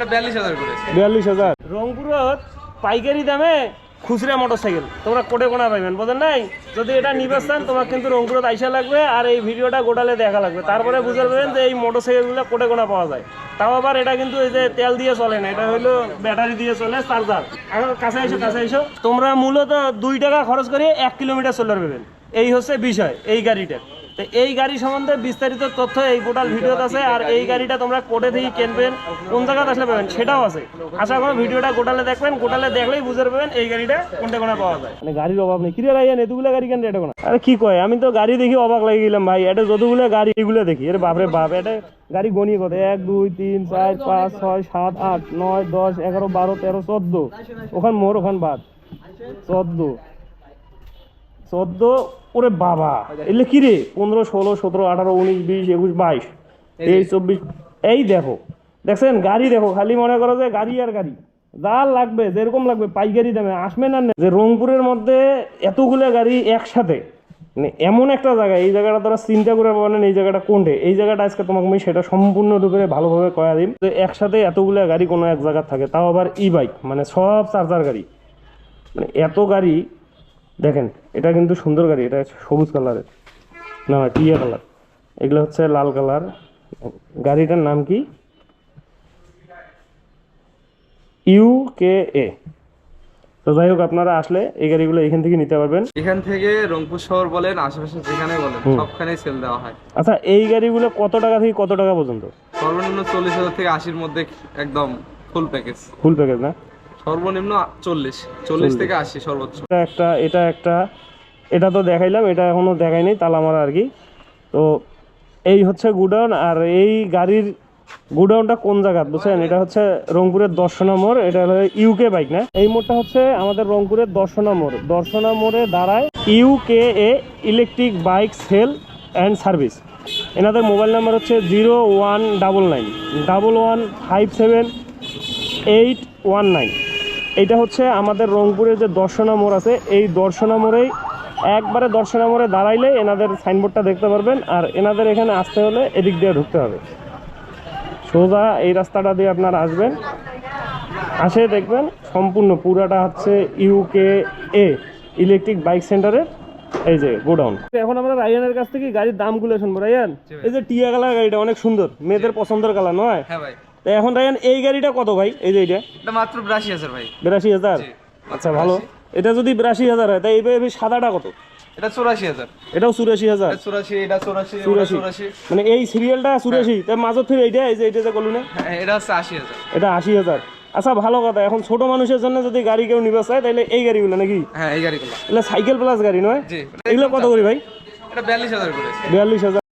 এটা বিয়াল্লিশ হাজার করে। রংপুরত পাইকারি দামে খুচরা মোটরসাইকেল। তোমরা কোটে কোনা পাইবেন বোঝেন নাই? যদি এটা নিবে চান তোমার কিন্তু রংপুরত আইসা লাগবে আর এই ভিডিওটা গোটালে দেখা লাগবে। তারপরে বুঝতে পারবেন যে এই মোটরসাইকেলগুলো কোটে কোনা পাওয়া যায়। তাও আবার এটা কিন্তু এই যে তেল দিয়ে চলে না এটা হলো ব্যাটারি দিয়ে চলে চার্জার। এখন কাছে এসো কাছে এসো। তোমরা মূলত দুই টাকা খরচ করে এক কিলোমিটার চলে পাবেন। এই হচ্ছে বিষয় এই গাড়িটা তো এই গাড়ি সম্বন্ধে বিস্তারিত তথ্য এই গোটাল ভিডিওতে আছে। আর এই গাড়িটা তোমরা কোটে থেকে কিনবেন। কোন জায়গাতে আসলে পাবেন সেটাও আছে। আশা করো ভিডিওটা গোটালে দেখবেন। গোটালে দেখলেই বুঝতে পারবেন এই গাড়িটা কোনটা কোনা পাওয়া যায়। মানে গাড়ির অভাব নেই। কিরে রাইয়া এতগুলো গাড়ি কেন এটা কোনা? আরে কি কয়? আমি তো গাড়ি দেখি অবাক লাগে গেলাম ভাই। এটা যতগুলো গাড়ি এগুলো দেখি। এর বাপরে বাপ এটা গাড়ি গণিয়ে কত এক দুই তিন চার পাঁচ ছয় সাত আট নয় দশ এগারো বারো তেরো চোদ্দ। ওখান মোর ওখান বাদ চোদ্দ। চোদ্দ ওরে বাবা। এলে কি রে? পনেরো ষোলো সতেরো আঠারো উনিশ বিশ একুশ বাইশ তেইশ চব্বিশ এই দেখো দেখছেন? গাড়ি দেখো খালি মনে করো যে গাড়ি আর গাড়ি। যা লাগবে যেরকম লাগবে পাইকারি দামে। আসবে না যে রংপুরের মধ্যে এতগুলো গাড়ি একসাথে মানে এমন একটা জায়গা এই জায়গাটা তোরা চিন্তা করে পাবেন এই জায়গাটা কোনটে? এই জায়গাটা আজকে তোমাকে আমি সেটা সম্পূর্ণরূপে ভালোভাবে কয়া দিন যে একসাথে এতগুলো গাড়ি কোনো এক জায়গায় থাকে। তাও আবার ই বাইক মানে সব চার্জার গাড়ি। মানে এত গাড়ি দেখেন এটা কিন্তু সুন্দর গাড়ি এটা সবুজ কালারের। না টিয়া কালার। এগুলো হচ্ছে লাল কালার। গাড়িটার নাম কি? U K A. তো যাই হোক আপনারা আসলে এই গাড়িগুলো এখান থেকে নিতে পারবেন। এখান থেকে রংপুর শহর বলেন আশেপাশে যেখানে বলেন সবখানেই সেল দেওয়া হয়। আচ্ছা এই গাড়িগুলো কত টাকা থেকে কত টাকা পর্যন্ত? সর্বনিম্ন চল্লিশ হাজার থেকে আশির মধ্যে একদম ফুল প্যাকেজ ফুল প্যাকেজ না? সর্বনিম্ন চল্লিশ। চল্লিশ থেকে আশি সর্বোচ্চ। এটা একটা এটা একটা এটা তো দেখাইলাম এটা এখনও দেখাইনি তালামারা আর কি। তো এই হচ্ছে গুডাউন আর এই গাড়ির গুডাউনটা কোন জায়গা বুঝছেন? এটা হচ্ছে রংপুরের দর্শনা মোড় এটা হলো ইউকে বাইক না? এই মোড়টা হচ্ছে আমাদের রংপুরের দর্শনা মোড়। দর্শনা মোড়ে দাঁড়ায় UK A electric bike sale and service এনাদের মোবাইল নাম্বার হচ্ছে zero one double nine double one five seven eight one nine. এটা হচ্ছে আমাদের রংপুরের যে দর্শনা মোড় আছে এই দর্শনা মোড়েই একবারে দর্শনা মোড়ে দাঁড়াইলে এনাদের সাইনবোর্ডটা দেখতে পারবেন আর এনাদের এখানে আসতে হলে এদিক দিয়ে ঢুকতে হবে। সোজা এই রাস্তাটা দিয়ে আপনারা আসবেন আসে দেখবেন সম্পূর্ণ পুরাটা হচ্ছে ইউকে এ ইলেকট্রিক বাইক সেন্টারের এই যে গোডাউন। এখন আমরা রায়ানের কাছ থেকে গাড়ির দামগুলো শুনব। রায়ান এই যে টিয়া কালার গাড়িটা অনেক সুন্দর মেয়েদের পছন্দের কালার নয়? হ্যাঁ ভাই। তো এখন রায়ান এই গাড়িটা কত ভাই? এই যে এটা এটা মাত্র বিরাশি হাজার ভাই। বিরাশি হাজার? আচ্ছা ভালো। এটা যদি বিরাশি হাজার হয় তাই সাদাটা কত? এটা চুরাশি হাজার। এটাও চুরাশি হাজার? চুরাশি এটা চুরাশি চুরাশি। চুরাশি। মানে এই সিরিয়ালটা চুরাশি। মাঝত থেকে এইটা এই যে এটা যে করলু না? হ্যাঁ এটা হচ্ছে আশি হাজার। এটা আশি হাজার। আচ্ছা ভালো কথা। এখন ছোট মানুষের জন্য যদি গাড়ি কেউ নিবে চায় তাহলে এই গাড়িগুলো নাকি? হ্যাঁ এই গাড়িগুলো। এগুলো সাইকেল প্লাস গাড়ি নয়? এগুলো কত করি ভাই? এটা বিয়াল্লিশ হাজার বিয়াল্লিশ হাজার।